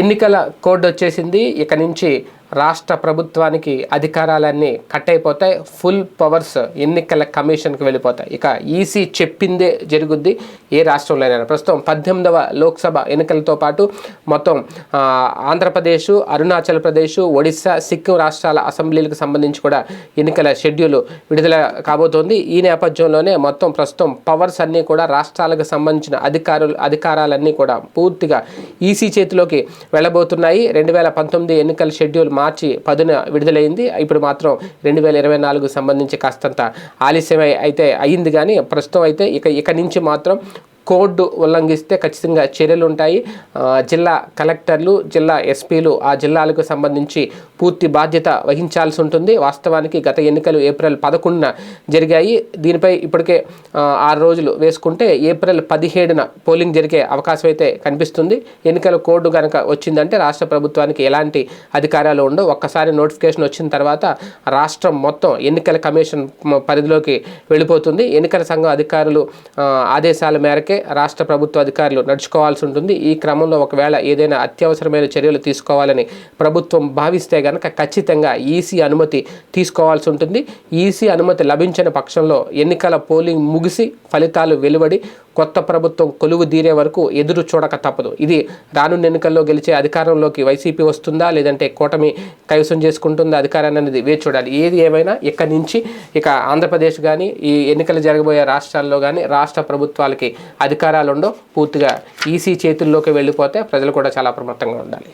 ఎన్నికల కోడ్ వచ్చేసింది. ఇక నుంచి రాష్ట్ర ప్రభుత్వానికి అధికారాలన్నీ కట్ అయిపోతాయి. ఫుల్ పవర్స్ ఎన్నికల కమిషన్కి వెళ్ళిపోతాయి. ఇక ఈసీ చెప్పిందే జరుగుద్ది ఏ రాష్ట్రంలోనైనా. ప్రస్తుతం పద్దెనిమిదవ లోక్సభ ఎన్నికలతో పాటు మొత్తం ఆంధ్రప్రదేశ్ అరుణాచల్ ప్రదేశ్ ఒడిశా సిక్కిం రాష్ట్రాల అసెంబ్లీలకు సంబంధించి కూడా ఎన్నికల షెడ్యూల్ విడుదల కాబోతోంది. ఈ నేపథ్యంలోనే మొత్తం ప్రస్తుతం పవర్స్ అన్నీ కూడా రాష్ట్రాలకు సంబంధించిన అధికారులు అధికారాలన్నీ కూడా పూర్తిగా ఈసీ చేతిలోకి వెళ్ళబోతున్నాయి. రెండు వేల పంతొమ్మిది ఎన్నికల షెడ్యూల్ మార్చి పదున విడుదలైంది. ఇప్పుడు మాత్రం రెండు వేల ఇరవై నాలుగు సంబంధించి కాస్తంత ఆలస్యమై అయితే అయ్యింది కానీ ప్రస్తుతం అయితే ఇక ఇక నుంచి మాత్రం కోడ్ ఉల్లంఘిస్తే ఖచ్చితంగా చర్యలు ఉంటాయి. జిల్లా కలెక్టర్లు జిల్లా ఎస్పీలు ఆ జిల్లాలకు సంబంధించి పూర్తి బాధ్యత వహించాల్సి ఉంటుంది. వాస్తవానికి గత ఎన్నికలు ఏప్రిల్ పదకొండున జరిగాయి. దీనిపై ఇప్పటికే ఆరు రోజులు వేసుకుంటే ఏప్రిల్ పదిహేడున పోలింగ్ జరిగే అవకాశం అయితే కనిపిస్తుంది. ఎన్నికల కోడ్ కనుక వచ్చిందంటే రాష్ట్ర ప్రభుత్వానికి ఎలాంటి అధికారాలు ఉండవు. ఒక్కసారి నోటిఫికేషన్ వచ్చిన తర్వాత రాష్ట్రం మొత్తం ఎన్నికల కమిషన్ పరిధిలోకి వెళ్ళిపోతుంది. ఎన్నికల సంఘం అధికారులు ఆదేశాల మేరకే రాష్ట్ర ప్రభుత్వ అధికారులు నడుచుకోవాల్సి ఉంటుంది. ఈ క్రమంలో ఒకవేళ ఏదైనా అత్యవసరమైన చర్యలు తీసుకోవాలని ప్రభుత్వం భావిస్తే గనక ఖచ్చితంగా ఈసీ అనుమతి తీసుకోవాల్సి ఉంటుంది. ఈసీ అనుమతి లభించని పక్షంలో ఎన్నికల పోలింగ్ ముగిసి ఫలితాలు వెలువడి కొత్త ప్రభుత్వం కొలువు తీరే వరకు ఎదురు చూడక తప్పదు. ఇది రానున్న ఎన్నికల్లో గెలిచే అధికారంలోకి వైసీపీ వస్తుందా లేదంటే కూటమి కైవసం చేసుకుంటుందా అధికారాన్ని అనేది వేచి చూడాలి. ఏది ఏమైనా ఇక్కడి నుంచి ఇక ఆంధ్రప్రదేశ్ కానీ ఈ ఎన్నికలు జరగబోయే రాష్ట్రాల్లో కానీ రాష్ట్ర ప్రభుత్వాలకి అధికారాలు ఉండవు పూర్తిగా ఈసీ చేతుల్లోకి వెళ్ళిపోతే ప్రజలు కూడా చాలా అప్రమత్తంగా ఉండాలి.